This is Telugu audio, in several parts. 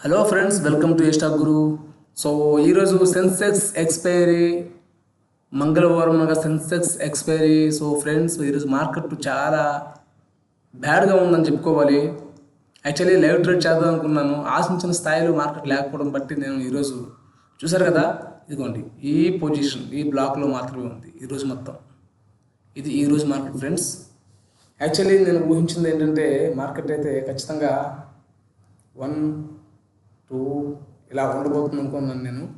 Hello friends welcome to stock guru so ఈరోజు సెన్సెక్స్ ఎక్స్పైరీ మంగళవారం అనగా సెన్సెక్స్ ఎక్స్పైరీ సో ఫ్రెండ్స్ ఈరోజు మార్కెట్ చాలా బ్యాడ్గా ఉందని చెప్పుకోవాలి. యాక్చువల్లీ లైవ్ ట్రేడ్ చేద్దాం అనుకున్నాను. ఆశించిన స్థాయిలో మార్కెట్ లేకపోవడం బట్టి నేను ఈరోజు చూసారు కదా? ఇదిగోండి ఈ పొజిషన్ ఈ బ్లాక్లో మాత్రమే ఉంది ఈరోజు మొత్తం. ఇది ఈరోజు మార్కెట్ ఫ్రెండ్స్ యాక్చువల్లీ నేను ఊహించింది ఏంటంటే మార్కెట్ అయితే ఖచ్చితంగా వన్ టూ ఇలా ఉండబోతుంది అనుకున్నాను నేను.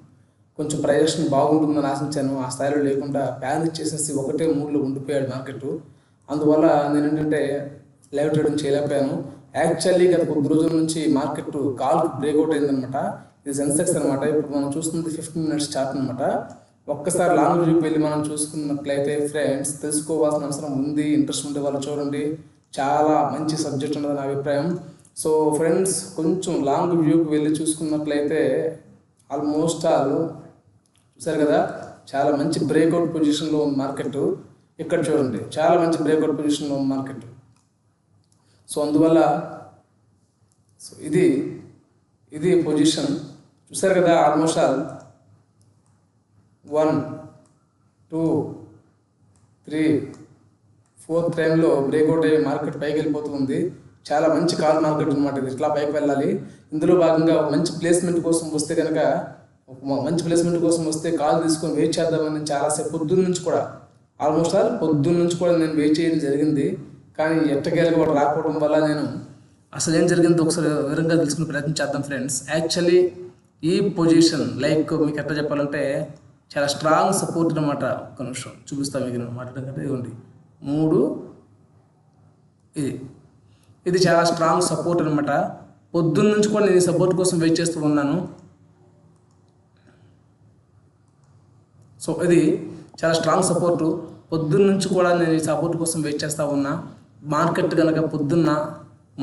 కొంచెం ప్రజెక్షన్ బాగుంటుందని ఆశించాను. ఆ స్థాయిలో లేకుండా ప్యాన్ ఇచ్చేసేసి ఒకటే మూడ్లో ఉండిపోయాడు మార్కెట్. అందువల్ల నేను ఏంటంటే లైవ్ ట్రేడింగ్ చేయలేకపోయాను. యాక్చువల్లీ గత కొద్ది రోజుల నుంచి మార్కెట్ కాల్ బ్రేక్అవుట్ అయిందనమాట ఇది సెన్సెక్స్ అనమాట ఇప్పుడు మనం చూస్తుంది ఫిఫ్టీన్ మినిట్స్ చార్ట్ అనమాట ఒక్కసారి లాంగ్ వ్యూకి వెళ్ళి మనం చూసుకున్నట్లయితే ఫ్రెండ్స్ తెలుసుకోవాల్సిన అవసరం ఉంది. ఇంట్రెస్ట్ ఉండే వాళ్ళు చూడండి. చాలా మంచి సబ్జెక్ట్ ఉన్నది నా అభిప్రాయం. సో ఫ్రెండ్స్ కొంచెం లాంగ్ వ్యూకి వెళ్ళి చూసుకున్నట్లయితే ఆల్మోస్ట్ ఆల్ చూసారు కదా చాలా మంచి బ్రేక్అవుట్ పొజిషన్లో ఉంది మార్కెట్ ఇక్కడ చూడండి. చాలా మంచి బ్రేక్అవుట్ పొజిషన్లో ఉంది మార్కెట్. సో అందువల్ల సో ఇది ఇది పొజిషన్. చూసారు కదా almost all one two three fourth టైంలో బ్రేక్అవుట్ అయ్యి మార్కెట్ పైకి వెళ్ళిపోతుంది చాలా మంచి కాల్ మార్కెట్ అనమాట ఇది. ఇట్లా పైకి వెళ్ళాలి. ఇందులో భాగంగా ఒక మంచి ప్లేస్మెంట్ కోసం వస్తే కనుక మంచి ప్లేస్మెంట్ కోసం వస్తే కాల్ తీసుకొని వెయిట్ చేద్దామని చాలాసేపు పొద్దున్న నుంచి కూడా ఆల్మోస్ట్ ఆల్ పొద్దున్న నుంచి కూడా నేను వెయిట్ చేయడం జరిగింది. కానీ ఎట్టకేలకు కూడా రాకపోవడం వల్ల నేను అసలు ఏం జరిగిందో ఒకసారి వివరంగా తెలుసుకునే ప్రయత్నం చేద్దాం ఫ్రెండ్స్ యాక్చువల్లీ ఈ పొజిషన్ లైక్ మీకు ఎట్లా చెప్పాలంటే చాలా స్ట్రాంగ్ సపోర్ట్ అనమాట ఒక్క నిమిషం చూపిస్తాను మీకు మాట్లాడడం కంటే ఇవ్వండి మూడు ఇది. ఇది చాలా స్ట్రాంగ్ సపోర్ట్ అనమాట పొద్దున్న నుంచి కూడా నేను ఈ సపోర్ట్ కోసం వెయిట్ చేస్తూ ఉన్నాను. సో ఇది చాలా స్ట్రాంగ్ సపోర్టు పొద్దున్న నుంచి కూడా నేను ఈ సపోర్ట్ కోసం వెయిట్ చేస్తూ ఉన్నా. మార్కెట్ కనుక పొద్దున్న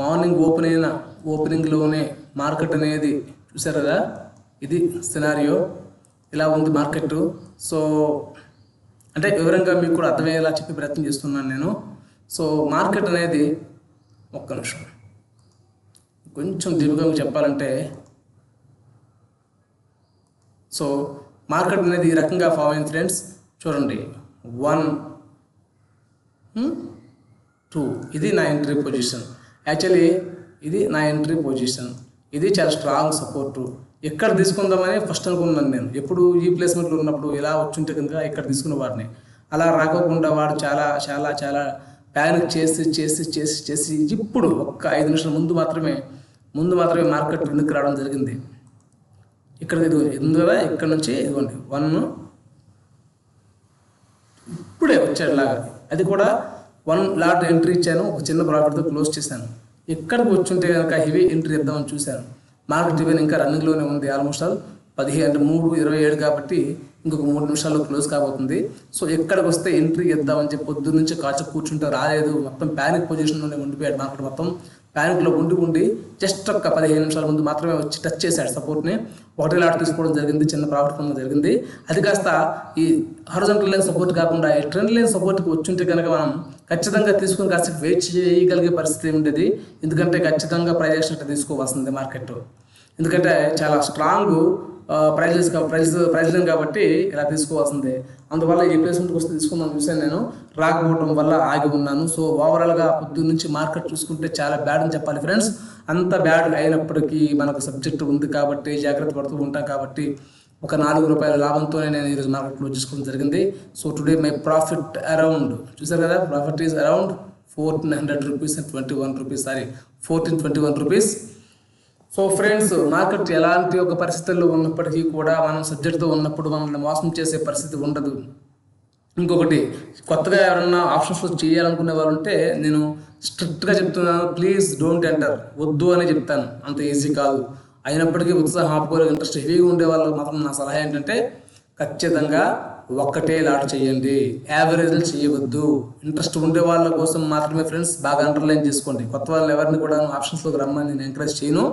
మార్నింగ్ ఓపెన్ అయిన ఓపెనింగ్లోనే మార్కెట్ అనేది చూసారు? కదా ఇది సినారియో ఇలా ఉంది మార్కెట్ సో అంటే వివరంగా మీకు కూడా అర్థమయ్యేలా చెప్పే ప్రయత్నం చేస్తున్నాను నేను. సో మార్కెట్ అనేది ఒక్క నిమిషం. కొంచెం దీర్ఘంగా చెప్పాలంటే సో మార్కెట్ అనేది ఈ రకంగా ఫామ్ అయింది ఫ్రెండ్స్. చూడండి. One two. ఇది నా ఎంట్రీ పొజిషన్. యాక్చువల్లీ ఇది నా ఎంట్రీ పొజిషన్. ఇది చాలా స్ట్రాంగ్ సపోర్టు. ఎక్కడ తీసుకుందామని ఫస్ట్ అనుకున్నాను నేను. ఎప్పుడు ఈ ప్లేస్మెంట్లో ఉన్నప్పుడు ఇలా వచ్చుంటే కనుక ఇక్కడ తీసుకున్న వాడిని అలా రాకోకుండా వాడు చాలా చాలా చాలా ప్యానింగ్ చేసి చేసి చేసి చేసి ఇప్పుడు ఒక్క ఐదు నిమిషాల ముందు మాత్రమే ముందు మాత్రమే మార్కెట్ ఎందుకు రావడం జరిగింది. ఇక్కడ ఇది ఉంది కదా? ఇక్కడ నుంచి ఇదిగోండి. వన్ ఇప్పుడే వచ్చాడు లాగా అది కూడా వన్ లాట్ ఎంట్రీ ఇచ్చాను. ఒక చిన్న ప్రాఫిట్తో క్లోజ్ చేశాను. ఇక్కడికి వచ్చుంటే కనుక హెవీ ఎంట్రీ ఇద్దామని చూశాను. మార్కెట్ ఈవెన్ ఇంకా రన్నింగ్లోనే ఉంది ఆల్మోస్ట్ ఆల్. పదిహేను అంటే మూడు ఇరవై ఏడు కాబట్టి ఇంకొక మూడు నిమిషాల్లో క్లోజ్ కాబోతుంది. సో ఎక్కడికి వస్తే ఎంట్రీ ఇద్దామని చెప్పి పొద్దు నుంచి కాచ కూర్చుంటే రాలేదు. మొత్తం ప్యానిక్ పొజిషన్లోనే ఉండిపోయాడు మార్కెట్ మొత్తం. ప్యానిక్లో ఉండి ఉండి జస్ట్ ఒక పదిహేను నిమిషాల ముందు మాత్రమే వచ్చి టచ్ చేశాడు సపోర్ట్ని ఒకటే లాట్ తీసుకోవడం జరిగింది చిన్న ప్రాఫిట్ పొందడం జరిగింది. అది కాస్త ఈ హరిజంటల్ లైన్ సపోర్ట్ కాకుండా ఈ ట్రెండ్ లైన్ సపోర్ట్కి వచ్చుంటే కనుక మనం ఖచ్చితంగా తీసుకుని కాస్త వెయిట్ చేయగలిగే పరిస్థితి ఉండేది. ఎందుకంటే ఖచ్చితంగా ప్రైజ్ అట్లా తీసుకోవాల్సింది మార్కెట్ ఎందుకంటే చాలా స్ట్రాంగ్ ప్రైజెస్ ప్రైజ్ ప్రైజ్లను కాబట్టి ఇలా తీసుకోవాల్సిందే. అందువల్ల ఈ ప్లేస్మెంట్కి వస్తే తీసుకుందాం చూసాను నేను. రాకపోవడం వల్ల ఆగి ఉన్నాను. సో ఓవరాల్గా పొద్దు నుంచి మార్కెట్ చూసుకుంటే చాలా బ్యాడ్ అని చెప్పాలి ఫ్రెండ్స్ అంత బ్యాడ్ అయినప్పటికీ మనకు సబ్జెక్ట్ ఉంది కాబట్టి జాగ్రత్త పడుతూ ఉంటాం కాబట్టి ఒక నాలుగు రూపాయల లాభంతోనే నేను ఈరోజు మార్కెట్లో చూసుకోవడం జరిగింది. So today my profit around చూసారు కదా? Profit is around fourteen hundred rupees and twenty one rupees sorry fourteen twenty one rupees so friends market ఎలాంటి ఒక పరిస్థితుల్లో ఉన్నప్పటికీ కూడా మనం సబ్జెక్ట్తో ఉన్నప్పుడు మనల్ని మోసం చేసే పరిస్థితి ఉండదు. ఇంకొకటి కొత్తగా ఎవరన్నా ఆప్షన్స్లో చేయాలనుకునే వాళ్ళు ఉంటే నేను స్ట్రిక్ట్గా చెప్తున్నాను ప్లీజ్ డోంట్ ఎంటర్ వద్దు అని చెప్తాను. అంత ఈజీ కాదు. అయినప్పటికీ ఉత్సాహం ఆపుకోలే ఇంట్రెస్ట్ హెవీగా ఉండే వాళ్ళకి మాత్రం నా సలహా ఏంటంటే ఖచ్చితంగా ఒక్కటే లాట్ చేయండి. యావరేజ్లు చేయవద్దు. ఇంట్రెస్ట్ ఉండే వాళ్ళ కోసం మాత్రమే ఫ్రెండ్స్ బాగా అండర్లైన్ చేసుకోండి. కొత్త వాళ్ళు ఎవరిని కూడా ఆప్షన్స్లోకి రమ్మని నేను ఎంకరేజ్ చేయను.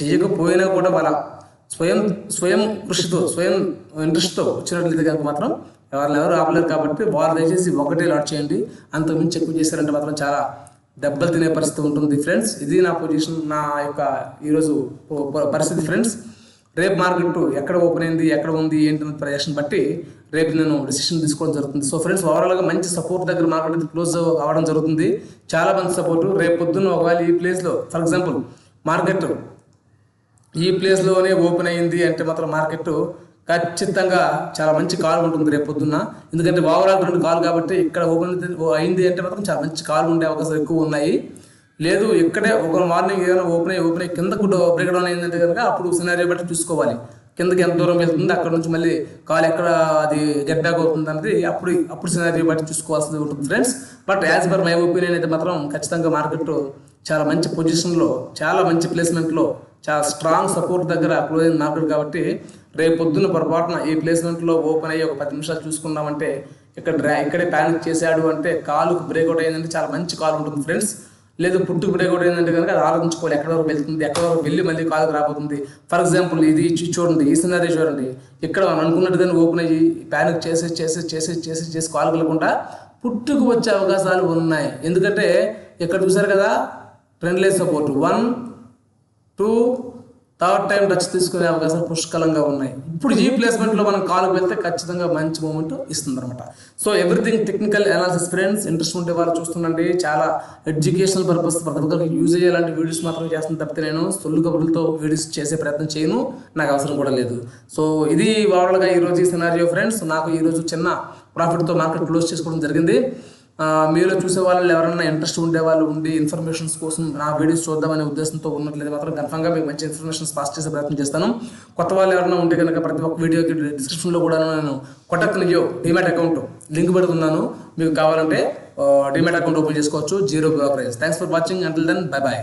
చేయకపోయినా కూడా వాళ్ళ స్వయం స్వయం కృషితో స్వయం ఇంట్రెస్ట్తో వచ్చినట్లయితే కనుక మాత్రం ఎవరిని ఎవరు ఆపలేరు కాబట్టి వాళ్ళు దయచేసి ఒకటే లాట్ చేయండి. అంతకుమించి ఎక్కువ చేశారంటే మాత్రం చాలా దెబ్బలు తినే పరిస్థితి ఉంటుంది ఫ్రెండ్స్. ఇది నా పొజిషన్ నా యొక్క ఈరోజు పరిస్థితి ఫ్రెండ్స్. రేపు మార్కెట్ ఎక్కడ ఓపెన్ అయింది ఎక్కడ ఉంది ఏంటి ప్రజెక్షన్ బట్టి రేపు నేను డిసిషన్ తీసుకోవడం జరుగుతుంది. సో ఫ్రెండ్స్ ఓవరాల్గా మంచి సపోర్ట్ దగ్గర మార్కెట్ అయితే క్లోజ్ అవ్వడం జరుగుతుంది. చాలా మంచి సపోర్ట్. రేపు పొద్దున్న ఒకవేళ ఈ ప్లేస్లో ఫర్ ఎగ్జాంపుల్ మార్కెట్ ఈ ప్లేస్లోనే ఓపెన్ అయింది అంటే మాత్రం మార్కెట్ ఖచ్చితంగా చాలా మంచి కాల్ ఉంటుంది రేపు పొద్దున్న. ఎందుకంటే ఓవరాల్ రెండు కాల్ కాబట్టి ఇక్కడ ఓపెన్ అయింది అంటే మాత్రం చాలా మంచి కాల్ ఉండే అవకాశాలు ఎక్కువ ఉన్నాయి. లేదు ఇక్కడే ఒక మార్నింగ్ ఏదైనా ఓపెన్ అయ్యి ఓపెన్ అయ్యి కిందకు బ్రేక్ డౌన్ అయిందంటే కనుక అప్పుడు సినారియో బట్టి చూసుకోవాలి. కిందకి ఎంత దూరం వెళ్తుంది అక్కడ నుంచి మళ్ళీ కాల్ ఎక్కడ అది గెట్ బ్యాక్ అవుతుంది అనేది అప్పుడు అప్పుడు సినారియో బట్టి చూసుకోవాల్సి ఉంటుంది friends but as per my opinion అయితే మాత్రం ఖచ్చితంగా మార్కెట్ చాలా మంచి పొజిషన్లో చాలా మంచి ప్లేస్మెంట్లో చాలా స్ట్రాంగ్ సపోర్ట్ దగ్గర క్లోజింగ్ మార్కెట్ కాబట్టి రేపు పొద్దున్న పొరపాటున ఈ ప్లేస్మెంట్లో ఓపెన్ అయ్యి ఒక పది నిమిషాలు చూసుకున్నామంటే ఇక్కడ ఇక్కడే ప్యానిక్ చేశాడు అంటే కాలుకు బ్రేక్అవుట్ అయిందంటే చాలా మంచి కాల్ ఉంటుంది ఫ్రెండ్స్. లేదు పుట్టుకు బ్రేక్అవుట్ అయిందంటే కనుక అది ఆలోచించుకోవాలి ఎక్కడ వరకు వెళ్తుంది ఎక్కడ వరకు వెళ్ళి మళ్ళీ కాలుకు రాబోతుంది. ఫర్ ఎగ్జాంపుల్ ఇది చూడండి ఈ సినారీ చూడండి. ఇక్కడ మనం అనుకున్నట్టుగానే ఓపెన్ అయ్యి ప్యానిక్ చేసి చేసి చేసి చేసి చేసి కాలు కలగకుండా పుట్టుకు వచ్చే అవకాశాలు ఉన్నాయి. ఎందుకంటే ఇక్కడ చూసారు కదా friendly support one two third time touch తీసుకునే అవకాశాలు పుష్కలంగా ఉన్నాయి. ఇప్పుడు ఈ ప్లేస్మెంట్లో మనం కాలుకు వెళ్తే ఖచ్చితంగా మంచి మూమెంట్ ఇస్తుంది అనమాట so everything technical analysis friends interest ఉండే వాళ్ళు చూస్తుండండి. చాలా ఎడ్యుకేషనల్ పర్పస్ ప్రతి ఒక్కరికి యూజ్ అయ్యేలాంటి వీడియోస్ మాత్రం చేస్తాను తప్పితే నేను సొల్లు కబుర్లతో వీడియోస్ చేసే ప్రయత్నం చేయను. నాకు అవసరం కూడా లేదు. సో ఇది వాళ్ళగా ఈరోజు ఈ సినారియో ఫ్రెండ్స్ నాకు ఈరోజు చిన్న ప్రాఫిట్తో మార్కెట్ క్లోజ్ చేసుకోవడం జరిగింది. మీలో చూసే వాళ్ళు ఎవరైనా ఇంట్రెస్ట్ ఉండే వాళ్ళు ఉండి ఇన్ఫర్మేషన్స్ కోసం నా వీడియోస్ చూద్దామనే ఉద్దేశంతో ఉన్నట్లయితే మాత్రం కన్ఫర్మ్గా మీకు మంచి ఇన్ఫర్మేషన్స్ పాస్ చేసే ప్రయత్నం చేస్తాను. కొత్త వాళ్ళు ఎవరైనా ఉంటే కనుక ప్రతి ఒక్క వీడియోకి డిస్క్రిప్షన్లో కూడా నేను Kotak Neo demat account link పెడుతున్నాను. మీకు కావాలంటే డిమాట్ అకౌంట్ ఓపెన్ చేసుకోవచ్చు. Zero brokerage. Thanks for watching until then bye bye